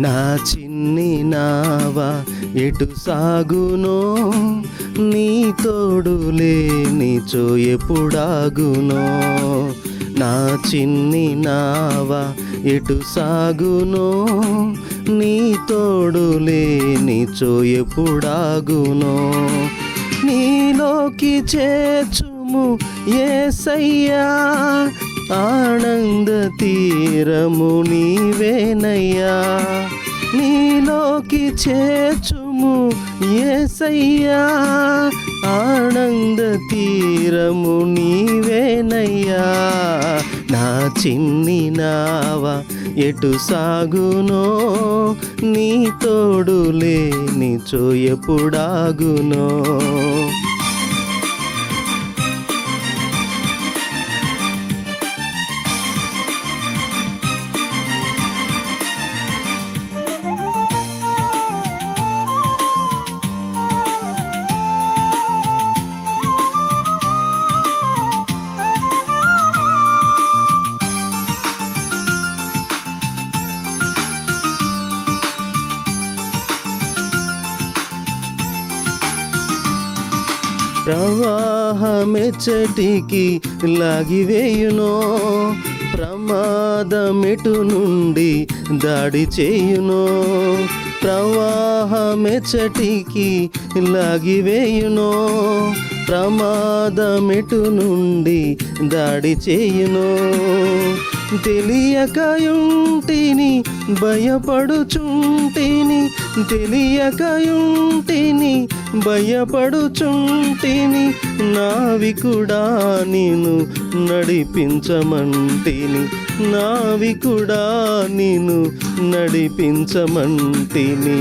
నా చిన్ని నావా ఎటు సాగునో? నీ తోడు లేనిచో ఎప్పుడాగునో? నా చిన్ని నావా ఎటు సాగునో? నీ తోడు లేనిచో ఎప్పుడాగునో? నీలోకి చేర్చుము ఏసయ్యా ఆనంద తీరము నీవేనయ్యా. నీలోకి చేర్చుము ఏసయ్యా. ఆనంద తీరము నీవేనయ్యా. నా చిన్ని నావా ఎటు సాగునో నీ తోడు లేని చోయపుడాగునో ప్రవాహమెచ్చటికి లాగివేయునో ప్రమాదమెటు నుండి దాడి చేయునో ప్రవాహమెచ్చటికి లాగివేయునో ప్రమాదమెటు నుండి దాడి చేయునో. తెలియకయుంటిని భయపడుచుంటిని తెలియకయుంటిని భయపడుచుంటిని నావికుడా నేను నడిపించమంటిని నావి కూడా నేను నడిపించమంటిని.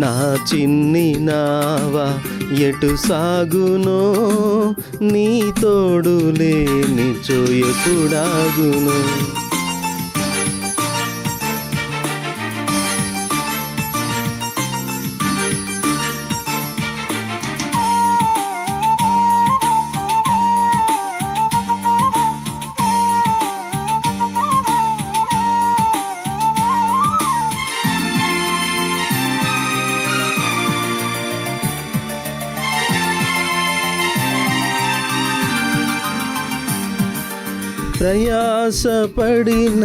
నా చిన్ని నావా ఎటు సాగునో నీ తోడు లేని ఎప్పుడాగునో ప్రయాసపడిన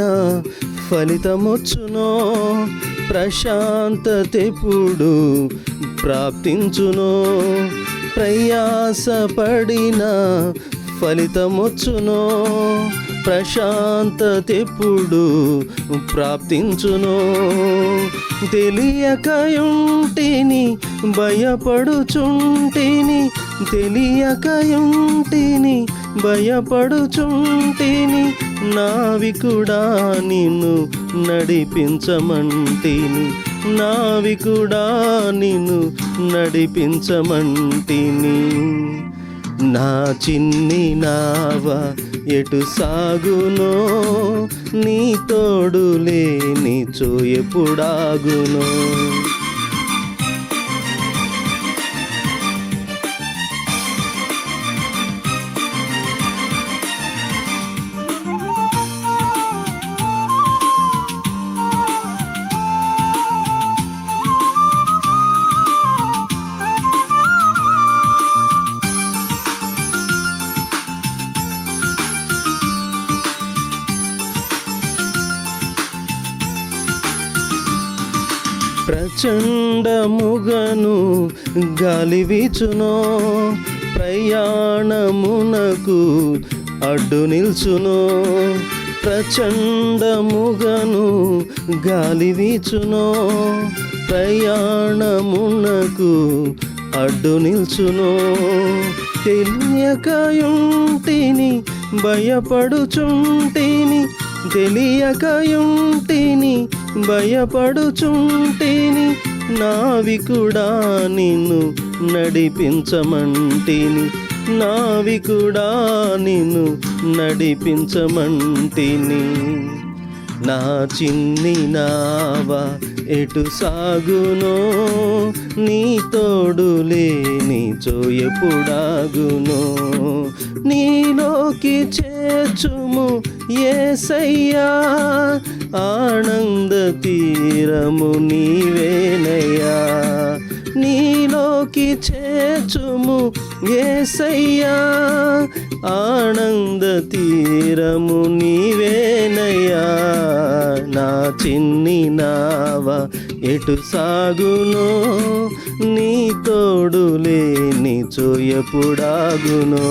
ఫలితమొచ్చునో ప్రశాంతతెప్పుడు ప్రాప్తించునో ప్రయాసపడిన ఫలితమొచ్చునో ప్రశాంతతెప్పుడు తెలియక తెలియకయుంటిని భయపడుచుంటిని తెలియక ఇంటిని భయపడుచుంటిని నావికుడా నిన్ను నడిపించమంటిని నావికుడా నిన్ను నడిపించమంటిని. నా చిన్ని నావ ఎటు సాగునో నీ తోడు లేనిచో ఎప్పుడాగునో ప్రచండముగను గాలి వీచునో ప్రయాణమునకు అడ్డు నిల్చునో ప్రచండముగను గాలి వీచునో ప్రయాణమునకు అడ్డు నిల్చునో. తెలియకయుంటిని భయపడుచుంటిని తెలియకయుంటిని భయపడుచుంటిని నావికుడా నిన్ను నడిపించమంటిని. నావికుడా నిన్ను నడిపించమంటిని. నా చిన్ని నావా ఎటు సాగునో నీ తోడు లేనిచో ఎప్పుడాగునో. నీలోకి చేర్చుము ఏసయ్యా ఆనంద తీరము నీవేనయ్యా. నీలోకి చేర్చుము ఏసయ్యా. ఆనంద తీరము నీవేనయ్యా. నా చిన్ని నావా ఎటు సాగునో నీ తోడు లేని ఎప్పుడాగునో